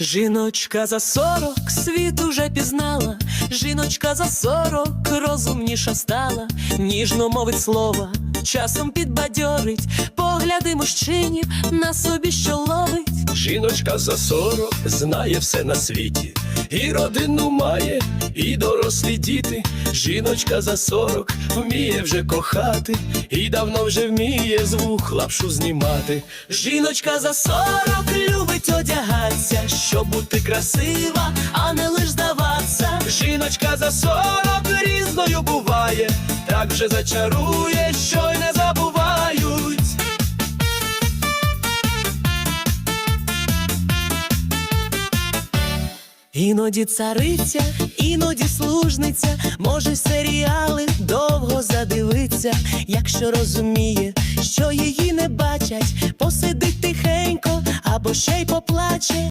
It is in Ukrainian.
Жіночка за сорок світ уже пізнала, жіночка за сорок розумніша стала, ніжно мовить слова, часом підбадьорить, погляди мужчинів на собі, що ловить. Жіночка за сорок знає все на світі, і родину має, і дорослі діти. Жіночка за сорок вміє вже кохати, і давно вже вміє з вух лапшу знімати. Жіночка за сорок любить одягатися, бути красива, а не лиш здаватися. Жіночка за сорок різною буває, так вже зачарує, що й не забувають. Іноді цариця, іноді служниця, може серіали довго задивиться, якщо розуміє, що її не бачать, посидить тихенько або ще й поплаче.